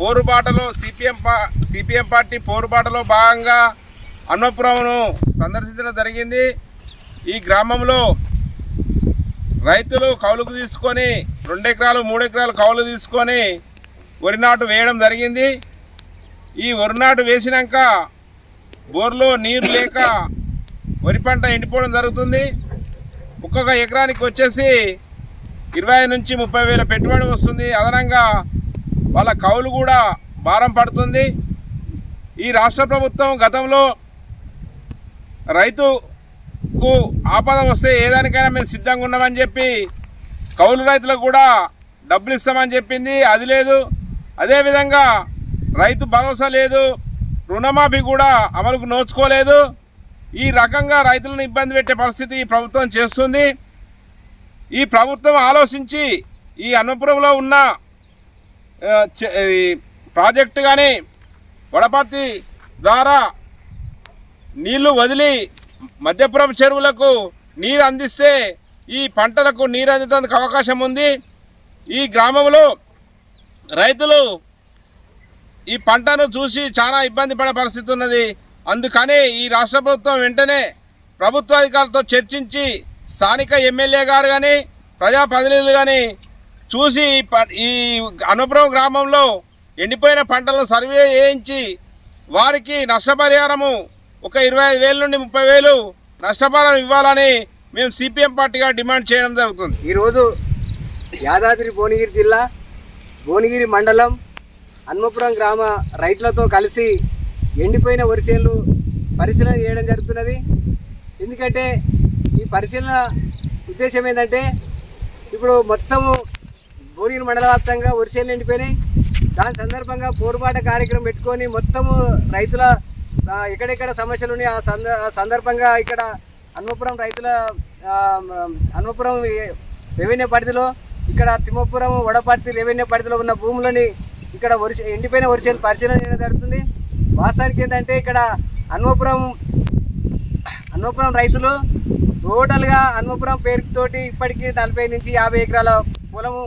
పోరుబాటలో CPM పా CPM party పోరుబాటలో భాగంగా అన్నపురంను సందర్శించడం జరిగింది. ఈ గ్రామంలో రైతులు కౌలుకు తీసుకొని రెండు ఎకరాలు మూడు ఎకరాలు కౌలు తీసుకొని వరి నాటు వేయడం జరిగింది. ఈ వరి నాటు వేసినాక బోర్లో నీరు లేక వరి పంట ఎండిపోవడం జరుగుతుంది. ఒక్కొక్క ఎకరానికి వచ్చేసి ఇరవై నుంచి ముప్పై వేల పెట్టుబడి వస్తుంది. అదనంగా వాళ్ళ కౌలు కూడా భారం పడుతుంది. ఈ రాష్ట్ర ప్రభుత్వం గతంలో రైతుకు ఆపద వస్తే ఏ దానికైనా మేము సిద్ధంగా ఉన్నామని చెప్పి కౌలు రైతులకు కూడా డబ్బులు ఇస్తామని చెప్పింది. అది లేదు. అదేవిధంగా రైతు భరోసా లేదు. రుణమాఫీ కూడా అమలుకు నోచుకోలేదు. ఈ రకంగా రైతులను ఇబ్బంది పెట్టే పరిస్థితి ఈ ప్రభుత్వం చేస్తుంది. ఈ ప్రభుత్వం ఆలోచించి ఈ అన్నపురంలో ఉన్న చె- ప్రాజెక్టు కానీ వడపర్తి ద్వారా నీళ్ళు వదిలి మధ్యపురం చెరువులకు నీరు అందిస్తే ఈ పంటలకు నీరు అందేందుకు అవకాశం ఉంది. ఈ గ్రామంలో రైతులు ఈ పంటను చూసి చాలా ఇబ్బంది పడే పరిస్థితి ఉన్నది. అందుకని ఈ రాష్ట్ర ప్రభుత్వం వెంటనే ప్రభుత్వ అధికారులతో చర్చించి స్థానిక ఎమ్మెల్యే గారు కానీ ప్రజాప్రతినిధులు కానీ చూసి ఈ ప- ఈ అనుపురం గ్రామంలో ఎండిపోయిన పంటలను సర్వే చేయించి వారికి నష్టపరిహారము ఒక ఇరవై ఐదు వేల నుండి ముప్పై వేలు నష్టపరిహారం ఇవ్వాలని మేము సిపిఎం పార్టీగా డిమాండ్ చేయడం జరుగుతుంది. ఈరోజు యాదాద్రి భువనగిరి జిల్లా భువనగిరి మండలం అన్నపురం గ్రామ రైతులతో కలిసి ఎండిపోయిన వరిసేలు పరిశీలన చేయడం జరుగుతున్నది. ఎందుకంటే పరిశీలన ఉద్దేశం ఏంటంటే ఇప్పుడు మొత్తము భువనగిరి మండల వ్యాప్తంగా వరిసేలు ఎండిపోయినాయి దాని సందర్భంగా పోరుబాట కార్యక్రమం పెట్టుకొని మొత్తము రైతుల ఎక్కడెక్కడ సమస్యలు ఉన్నాయి ఆ సంద ఆ సందర్భంగా ఇక్కడ అన్నపురం రైతుల అన్నపురం రెవెన్యూ పరిధిలో ఇక్కడ తిమ్మపురం వడపర్తి రెవెన్యూ పరిధిలో ఉన్న భూములని ఇక్కడ వరిస ఎండిపోయిన వరిసెలు పరిశీలన చేయడం జరుగుతుంది. వాస్తవానికి ఏంటంటే ఇక్కడ అన్నపురం హన్మపురం రైతులు టోటల్గా హన్మపురం పేరుతోటి ఇప్పటికీ నలభై నుంచి యాభై ఎకరాల పొలము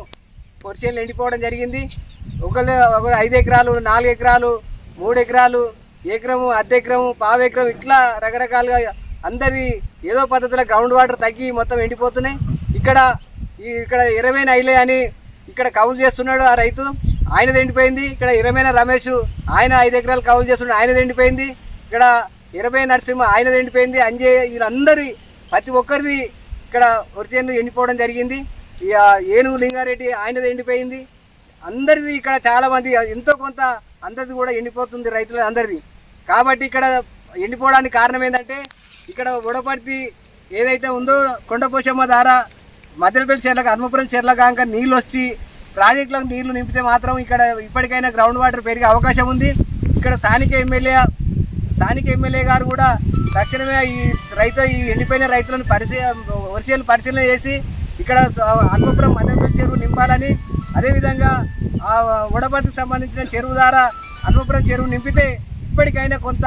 వరిసేలు ఎండిపోవడం జరిగింది. ఒకళ్ళు ఒక ఐదు ఎకరాలు నాలుగు ఎకరాలు మూడు ఎకరాలు ఎకరము అర్ధ ఎకరము పావు ఎకరం ఇట్లా రకరకాలుగా అందరి ఏదో పద్ధతిలో గ్రౌండ్ వాటర్ తగ్గి మొత్తం ఎండిపోతున్నాయి. ఇక్కడ ఈ ఇక్కడ ఇరవై ఐలే అని ఇక్కడ కౌలు చేస్తున్నాడు ఆ రైతు. ఆయనది ఎండిపోయింది. ఇక్కడ ఇరవైన రమేష్ ఆయన ఐదు ఎకరాలు కౌలు చేస్తున్నాడు. ఆయనది ఎండిపోయింది. ఇక్కడ ఇరవై నరసింహ ఆయనది ఎండిపోయింది అంజయ్ వీళ్ళందరి ప్రతి ఒక్కరిది ఇక్కడ వరిచేను ఎండిపోవడం జరిగింది. ఇక ఏనుగు లింగారెడ్డి ఆయనది ఎండిపోయింది అందరిది ఇక్కడ చాలామంది ఎంతో కొంత అందరిది కూడా ఎండిపోతుంది రైతుల అందరిది కాబట్టి ఇక్కడ ఎండిపోవడానికి కారణం ఏంటంటే ఇక్కడ ఉడపర్తి ఏదైతే ఉందో కొండపోషమ్మ ద్వారా మధ్యపల్లి చెర్లకు హనుమపురం చెర్ల కాక నీళ్ళు వచ్చి ప్రాజెక్టులకు నీళ్ళు నింపితే మాత్రం ఇక్కడ ఇప్పటికైనా గ్రౌండ్ వాటర్ పెరిగే అవకాశం ఉంది. ఇక్కడ స్థానిక ఎమ్మెల్యే స్థానిక ఎమ్మెల్యే గారు కూడా తక్షణమే ఈ రైతు ఈ ఎండిపోయిన రైతులను పరిశీ వరిసేలు పరిశీలన చేసి ఇక్కడ హనుమపురం మధ్యపల్లి చెరువు నింపాలని అదేవిధంగా ఆ ఉడపర్తికి సంబంధించిన చెరువు ద్వారా హనుమపురం చెరువు నింపితే ఇప్పటికైనా కొంత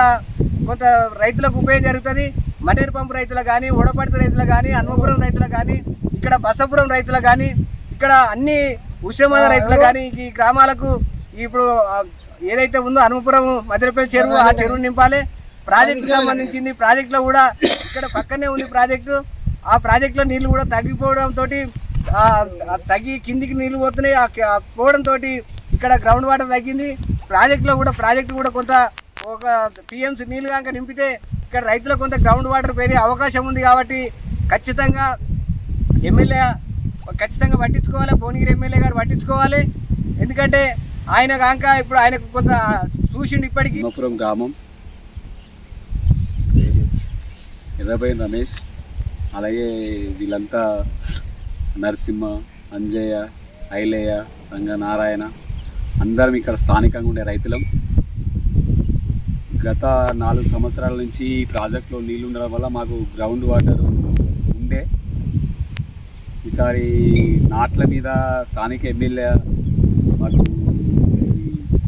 కొంత రైతులకు ఉపయోగం జరుగుతుంది. మనేరు పంపు రైతులకు కానీ ఉడపర్తి రైతులకు కానీ హనుమపురం రైతులకు కానీ ఇక్కడ బసపురం రైతులకు కానీ ఇక్కడ అన్ని ఉష్ణమాల రైతులకు కానీ ఈ గ్రామాలకు ఇప్పుడు ఏదైతే ఉందో హనుమపురం మధ్యపల్లి చెరువు ఆ చెరువు నింపాలి. ప్రాజెక్టుకి సంబంధించింది ప్రాజెక్టులో కూడా ఇక్కడ పక్కనే ఉంది ప్రాజెక్టు. ఆ ప్రాజెక్టులో నీళ్ళు కూడా తగ్గిపోవడం తోటి ఆ, ఆ తగ్గి కిందికి నీళ్ళు పోతున్నాయి. ఆ కి- ఆ పోవడం తోటి ఇక్కడ గ్రౌండ్ వాటర్ తగ్గింది. ప్రాజెక్టులో కూడా ప్రాజెక్టు కూడా కొంత ఒక టీఎంసీ నీళ్ళు కనుక నింపితే ఇక్కడ రైతులకు కొంత గ్రౌండ్ వాటర్ పెరిగే అవకాశం ఉంది కాబట్టి ఖచ్చితంగా ఎమ్మెల్యే ఖచ్చితంగా పట్టించుకోవాలి. భువనగిరి ఎమ్మెల్యే గారు పట్టించుకోవాలి. ఎందుకంటే ఆయన కాక ఇప్పుడు ఆయనకు కొంత చూసిండు ఇప్పటికీ. మపురం గ్రామం. ఎర్రబైన్ రమేష్ అలాగే వీళ్ళంతా నరసింహ అంజయ్య ఐలయ్య రంగనారాయణ అందరం ఇక్కడ స్థానికంగా ఉండే రైతులం. గత నాలుగు సంవత్సరాల నుంచి ఈ ప్రాజెక్టులో నీళ్ళు ఉండడం వల్ల మాకు గ్రౌండ్ వాటర్ ఉండే. ఈసారి నాట్ల మీద స్థానిక ఎమ్మెల్యే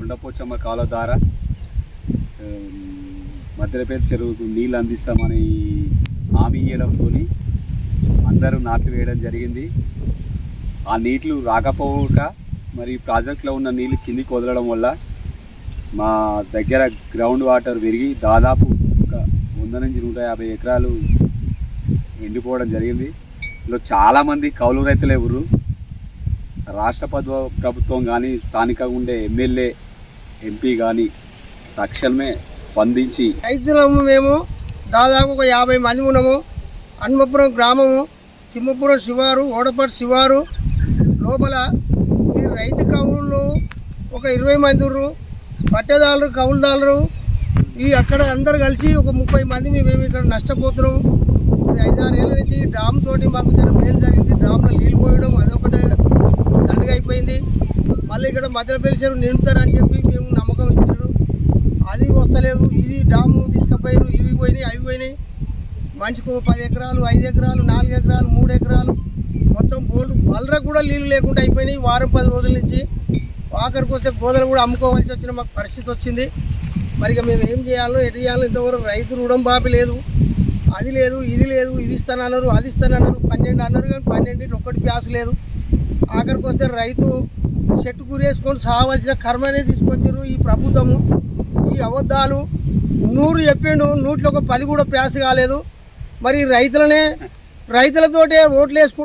కుండపోచమ్మ కాలువ ద్వారా మధ్యపేట చెరువుకు నీళ్ళు అందిస్తామని హామీ ఇవ్వడంతో అందరూ నాట్లు వేయడం జరిగింది. ఆ నీళ్ళు రాకపోక మరి ప్రాజెక్ట్లో ఉన్న నీళ్ళు కిందికి వదలడం వల్ల మా దగ్గర గ్రౌండ్ వాటర్ పెరిగి దాదాపు ఒక వంద నుంచి నూట యాభై ఎకరాలు ఎండిపోవడం జరిగింది. ఇందులో చాలామంది కౌలు రైతులే ఊరు రాష్ట్ర ప్రభుత్వం కానీ స్థానికంగా ఉండే ఎమ్మెల్యే ఎంపీ కానీ తక్షణమే స్పందించి రైతులము మేము దాదాపు ఒక యాభై మంది ఉన్నాము. హన్మపురం గ్రామము తిమ్మపురం శివారు ఓడపట్టి శివారు లోపల ఈ రైతు కవులు ఒక ఇరవై మంది ఉర్రు పట్టేదారులు కవులుదారులు ఈ అక్కడ అందరు కలిసి ఒక ముప్పై మంది మేము ఇక్కడ నష్టపోతున్నాం. ఇది ఐదారు ఏళ్ళ నుంచి ఈ డ్రామ్ తోటి మాకు జర మేలు జరిగింది. డ్రామ్లో నీళ్ళు పోయడం అదొకటే దండగా అయిపోయింది. మళ్ళీ ఇక్కడ మధ్యలో పిలిచారు నిండుతారని చెప్పి మేము నమ్మకం ఇచ్చారు అది వస్తలేదు. ఇది డాము తీసుకుపోయారు ఇవి పోయినాయి అవి పోయినాయి. మనిషికి పది ఎకరాలు ఐదు ఎకరాలు నాలుగు ఎకరాలు మూడు ఎకరాలు. మొత్తం బోర్డు వలరకు కూడా నీళ్ళు లేకుండా అయిపోయినాయి. వారం పది రోజుల నుంచి ఆఖరికి వస్తే గోదలు కూడా అమ్ముకోవాల్సి వచ్చిన మాకు పరిస్థితి వచ్చింది. మరి ఇక మేము ఏం చేయాలో ఎటు చేయాలో ఇంతవరకు రైతు రుణం బాపి లేదు. అది లేదు ఇది లేదు ఇది ఇస్తానన్నారు అది ఇస్తానన్నారు పన్నెండు అన్నారు కానీ పన్నెండింటి ఒక్కటి ప్యాస్ లేదు. ఆఖరికి వస్తే రైతు చెట్టు కూరేసుకొని సాగవలసిన కర్మనే తీసుకొచ్చారు ఈ ప్రభుత్వము. అబద్ధాలు నూరు చెప్పిండు నూట్లో ఒక పది కూడా ప్యాస్ కాలేదు. మరి రైతులనే రైతులతోటే ఓట్లు వేసుకుంటూ